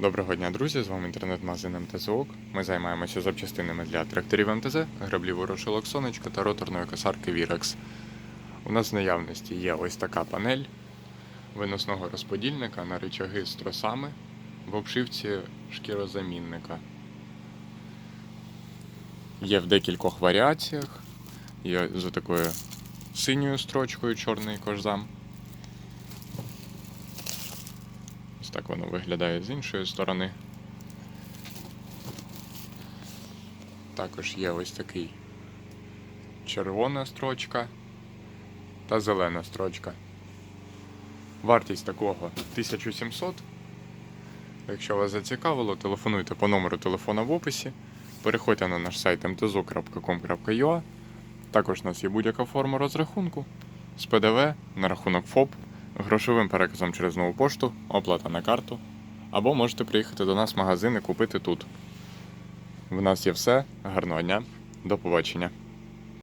Доброго дня, друзі! З вами інтернет-магазин МТЗОК. Ми займаємося запчастинами для тракторів МТЗ, граблів ворошилок сонечка та роторної косарки Virax. У нас в наявності є ось така панель виносного розподільника на рычаги з тросами в обшивці шкірозамінника. Є в декількох варіаціях. Є з такою синьою строчкою чорний кожзам. Ось так воно виглядає з іншої сторони. Також є ось такий червона строчка та зелена строчка. Вартість такого 1700. Якщо вас зацікавило, телефонуйте по номеру телефона в описі. Переходьте на наш сайт mtzo.com.ua. Також у нас є будь-яка форма розрахунку з ПДВ на рахунок ФОП, грошовим переказом через нову пошту, оплата на карту. Або можете приїхати до нас в магазин і купити тут. В нас є все. Гарного дня. До побачення.